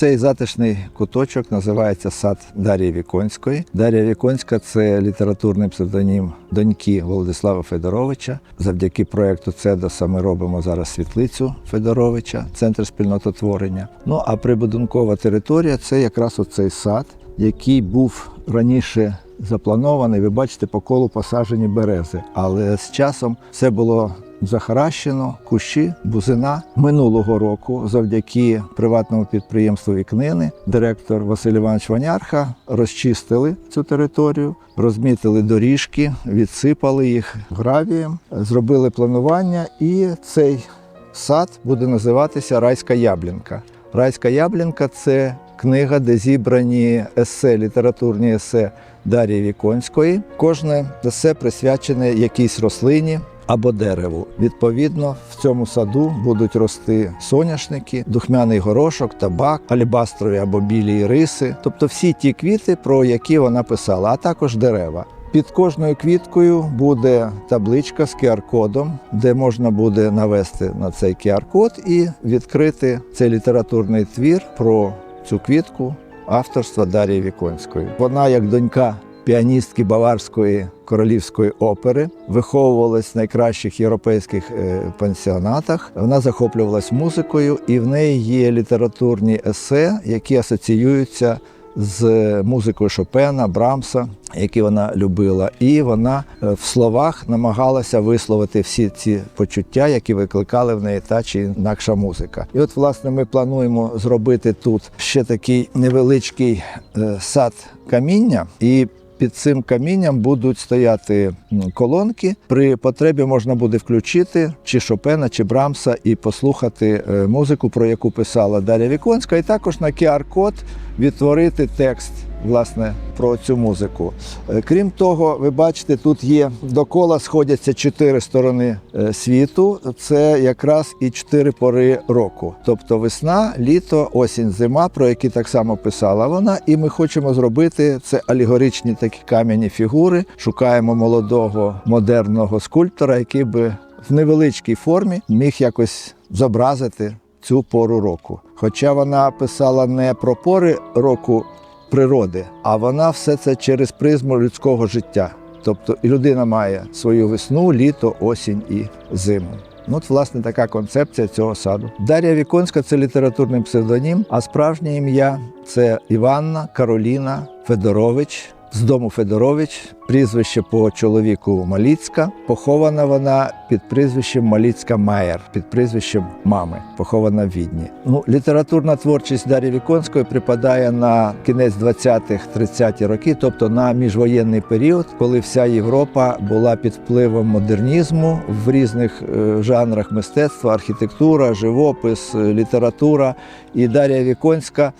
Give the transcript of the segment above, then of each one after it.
Цей затишний куточок називається сад Дар'ї Віконської. Дар'я Віконська це літературний псевдонім доньки Володислава Федоровича. Завдяки проєкту «Цедоса» ми робимо зараз світлицю Федоровича, центр спільнототворення. Ну а прибудинкова територія це якраз оцей сад, який був раніше запланований. Ви бачите, по колу посаджені берези. Але з часом все було захаращено, кущі, бузина. Минулого року, завдяки приватному підприємству Вікнини, директор Василь Іванович Ванярха розчистили цю територію, розмітили доріжки, відсипали їх гравієм, зробили планування, і цей сад буде називатися Райська яблінка. Райська яблінка це книга, де зібрані есе, літературні есе Дар'ї Віконської. Кожне есе присвячене якійсь рослині. Або дереву. Відповідно, в цьому саду будуть рости соняшники, духмяний горошок, табак, алібастрові або білі іриси, тобто всі ті квіти, про які вона писала, а також дерева. Під кожною квіткою буде табличка з QR-кодом, де можна буде навести на цей QR-код і відкрити цей літературний твір про цю квітку авторства Дар'ї Віконської. Вона, як донька піаністки Баварської королівської опери, виховувалась в найкращих європейських е, пансіонатах. Вона захоплювалась музикою, і в неї є літературні есе, які асоціюються з музикою Шопена, Брамса, які вона любила, і вона е, в словах намагалася висловити всі ці почуття, які викликали в неї та чи інакша музика. І от, власне, ми плануємо зробити тут ще такий невеличкий е, сад каміння і. Під цим камінням будуть стояти колонки. При потребі можна буде включити чи Шопена, чи Брамса і послухати е, музику, про яку писала Дар'я Віконська, і також на QR-код відтворити текст власне про цю музику. Е, Крім того, ви бачите, тут є докола сходяться чотири сторони е, світу. Це якраз і чотири пори року. Тобто весна, літо, осінь, зима, про які так само писала вона. І ми хочемо зробити це алегоричні такі кам'яні фігури. Шукаємо молодого модерного скульптора, який би в невеличкій формі міг якось зобразити цю пору року. Хоча вона писала не про пори року природи, а вона все це через призму людського життя. Тобто людина має свою весну, літо, осінь і зиму. Ну, от, власне, така концепція цього саду. Дар'я Віконська це літературний псевдонім, а справжнє ім'я це Іванна Кароліна Федорович. З дому Федорович, прізвище по чоловіку Маліцька. Похована вона під прізвищем Маліцька Майер, під прізвищем мами, похована в Відні. Ну, літературна творчість Дар'ї Віконської припадає на кінець 20-30-ті роки, тобто на міжвоєнний період, коли вся Європа була під впливом модернізму в різних е, жанрах мистецтва, архітектура, живопис, е, література. І Дар'я Віконська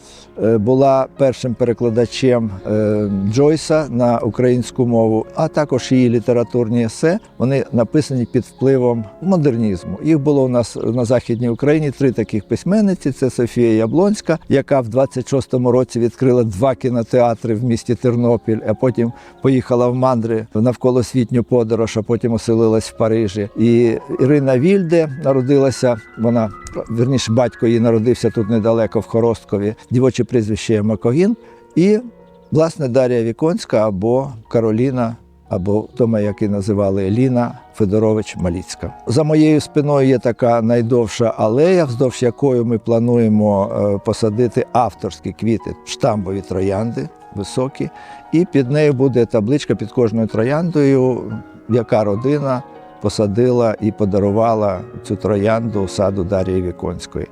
е, була першим перекладачем Джойса на українську мову, а також її літературні есе. Вони написані під впливом модернізму. Їх було у нас на західній Україні три таких письменниці: це Софія Яблонська, яка в 26-му році відкрила два кінотеатри в місті Тернопіль, а потім поїхала в мандри в навколосвітню подорож, а потім оселилась в Парижі. І Ірина Вільде народилася. Вона верніше батько її народився тут недалеко в Хоросткові. Дівоче прізвище Макогін. І власне Дар'я Віконська або Кароліна, або Тома, як і називали Ліна Федорович Маліцька. За моєю спиною є така найдовша алея, вздовж якої ми плануємо е, посадити авторські квіти, штамбові троянди високі. І під нею буде табличка під кожною трояндою, яка родина посадила і подарувала цю троянду саду Дар'ї Віконської.